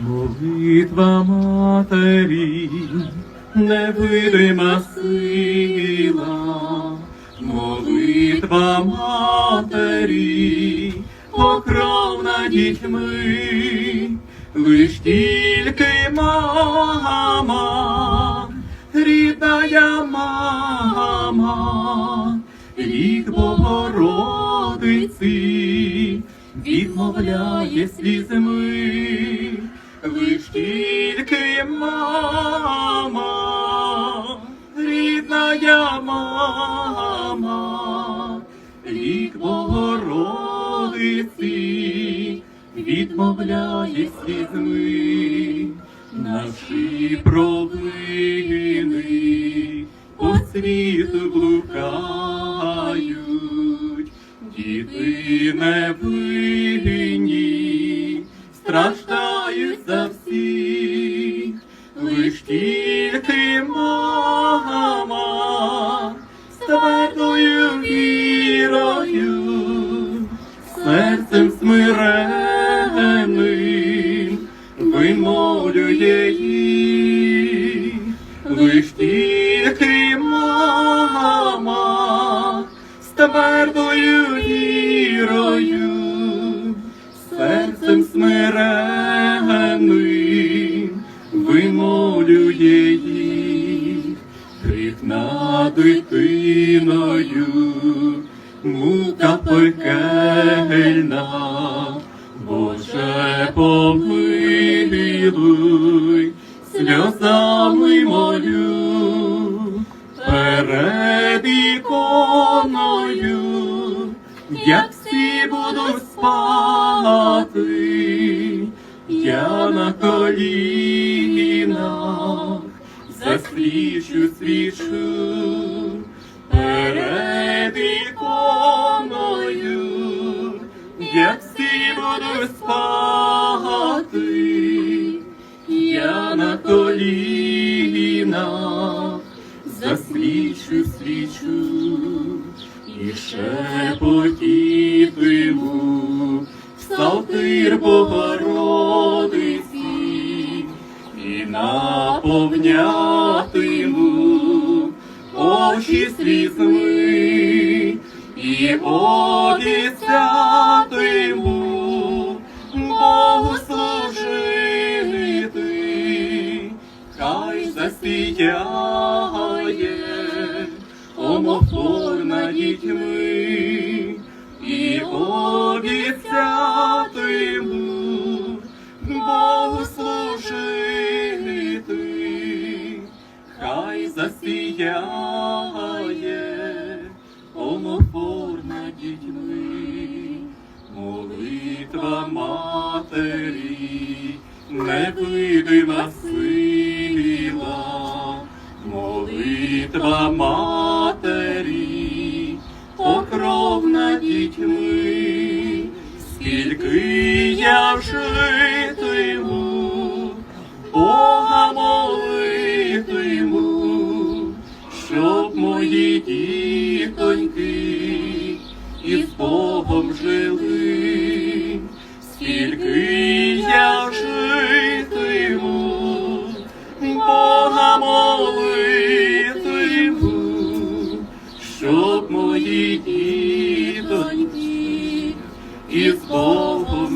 Молитва матері, невидима сила, молитва матері, покровна дітьми, лиш тільки мама, рідная мама, рік Богородиці, відмовляє слізьми, мама, рік Богородиці, відмовляє слізьми, наші провини по світу блукають, діти невинні, страждають за всіх, твердою вірою, серцем смиренним вимолює їх, лиш тільки мама з твердою вірою, серцем смиренним вимолює дитиною, мука пекельна, Боже помилуй, сльозами молю, перед іконою, як всі буду спати, я на колінах засвічу свічу, перед іконою, як всі буду спати, я на колінах засвічу свічу і шепотітиму псалтир Богородиці. І наповнятиму очі слізьми і обіцятиму Богу служити, хай засіяє омофор дітьми засіяє омофор над дітьми, молитва матері, невидима сила, молитва матері, покровна дітьми, скільки я житиму, і Богу.